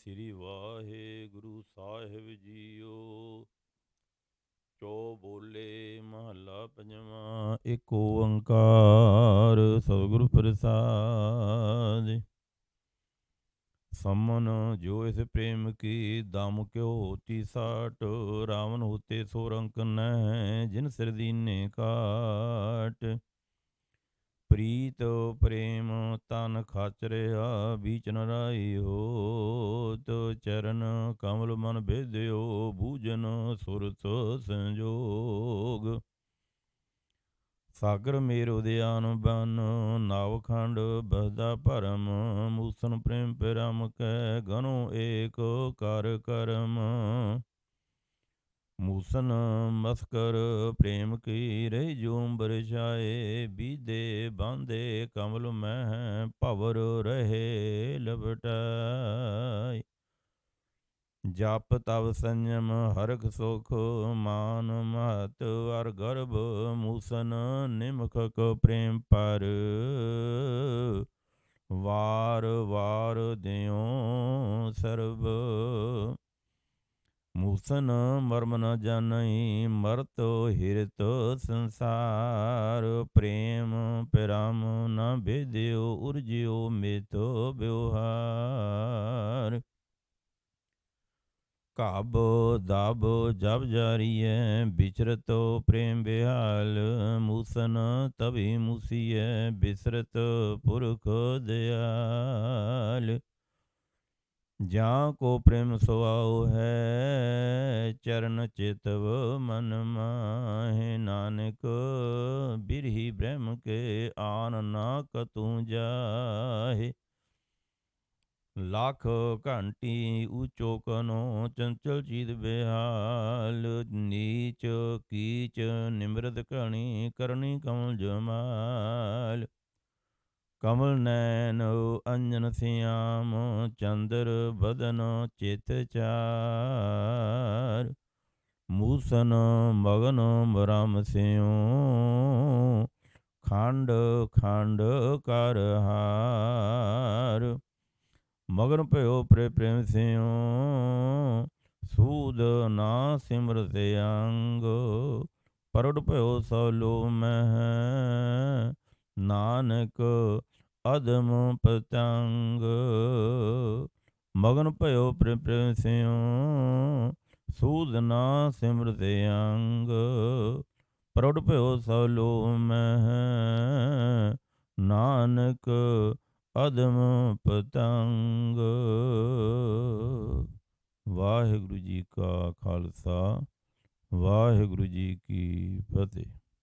ਸ੍ਰੀ ਵਾਹਿਗੁਰੂ ਸਾਹਿਬ JIO. ਚੋ ਬੋਲੇ ਮਹੱਲਾ ਪੰਜਵਾਂ, ਇੱਕ ਓੰਕਾਰ ਸਤਿਗੁਰ ਪ੍ਰਸਾਦ। ਸਮਨ ਜੋ ਇਸ ਪ੍ਰੇਮ ਕੀ ਦਮ ਕਿਉ ਹੋਤੀ ਸਾਟ, ਰਾਵਣ ਹੋਤੇ ਸੋ ਰੰਕ ਨਹਿ, ਜਿਨ ਸਿਰ ਦੀਨੇ ਕਾਟ। ਪ੍ਰੀਤ ਪ੍ਰੇਮ ਤਨ ਖਾਚਰਿਆ ਬੀਚ ਨਰਾਈ ਹੋਤ ਚਰਨ ਕਮਲ ਮਨ ਭੇਦਿਓ ਬੂਜਨ ਸੁਰਤ ਸੰਜੋਗ। ਸਾਗਰ ਮੇਰ ਉਦਿਆਨ ਬਨ ਨਾਵਖੰਡ ਬਹਦਾ ਭਰਮ, ਮੂਸਨ ਪ੍ਰੇਮ ਪਿਰਮ, ਕੈ ਗਨੋ ਏਕ ਕਰ ਕਰਮ। ਮੂਸਨ ਮਸਕਰ ਪ੍ਰੇਮ ਕੀ ਰਹਿ ਜੂਮ ਬਰਛਾਏ ਬੀਦੇ ਬਾਂਦੇ ਕਮਲ ਮਹਿ ਭਵਰ ਰਹੇ ਲਪਟਾਈ। ਜਪ ਤਵ ਸੰਜਮ ਹਰਖ ਸੁਖ ਮਾਨ ਮਹਤ ਅਰ ਗਰਭ ਮੂਸਨ ਨਿਮਖ ਪ੍ਰੇਮ ਪਰ। ਵਾਰ ਵਾਰ ਦਿਓ ਸਰਬ ਮੂਸਨ ਮਰਮ ਨ ਜਾਣਈ ਮਰਤ ਹਿਰਤ ਸੰਸਾਰ ਪ੍ਰੇਮ ਪਰਮ ਨ ਭੇਦਿਓ ਉਰਜਿਓ ਮੇਤੋ ਬਿਵਹਾਰ ਕਾਬ ਦਾਬ ਜਬ ਜਾਰੀਐ ਵਿਚਰਤੋ ਪ੍ਰੇਮ ਬਿਹਾਲ ਮੂਸਨ ਤਭੀ ਮੂਸੀਐ ਬਿਸਰਤ ਪੁਰਖ ਦਿਆਲ। ਜਾਂ ਕੋ ਪ੍ਰੇਮ ਸੁਆਉ ਹੈ, ਚਰਨ ਚਿਤਵ ਮਨ ਮਾਹੇ, ਨਾਨਕ ਬਿਰਹੀ ਬ੍ਰਹਮ ਕੇ ਆਨ ਨਾ ਕਤੂ ਜਾਹੇ। ਲੱਖ ਘੰਟੀ ਉਚੋ ਕਨੋ ਚੰਚਲ ਚੀਤ ਬਿਹਾਲ, ਨੀਚ ਕੀਚ ਨਿਮਰਤ ਕਣੀ ਕਰਨੀ ਕਮਲ ਜਮਾਲ। ਕਮਲ ਨੈਨ ਅੰਜਨ ਸਿਆਮ, ਚੰਦਰ ਬਦਨ ਚਿਤ ਚਾਰ। ਮੂਸਨ ਮਗਨ ਬ੍ਰਹਮ ਸਿਉ, ਖੰਡ ਖੰਡ ਕਰ ਹਾਰ। ਮਗਨ ਭਇਓ ਪ੍ਰੇ ਪ੍ਰੇਮ ਸਿਉ, ਸੂਦ ਨਾ ਸਿਮਰਤ ਅੰਗ। ਪਰੜ ਭਇਓ ਸੋ ਲੋ ਮਹਿ, ਨਾਨਕ ਅਦਮ ਪਤੰਗ। ਮਗਨ ਭਇਓ ਪ੍ਰੇ ਪ੍ਰੇਮ ਸਿਉ, ਸੂਦ ਨਾ ਸਿਮਰਤ ਅੰਗ। ਪਰੜ ਭਇਓ ਸੋ ਲੋ ਨਾਨਕ ਅਦਮ ਪਤੰਗ। ਵਾਹਿਗੁਰੂ ਜੀ ਕਾ ਖਾਲਸਾ, ਵਾਹਿਗੁਰੂ ਜੀ ਕੀ ਫਤਿਹ।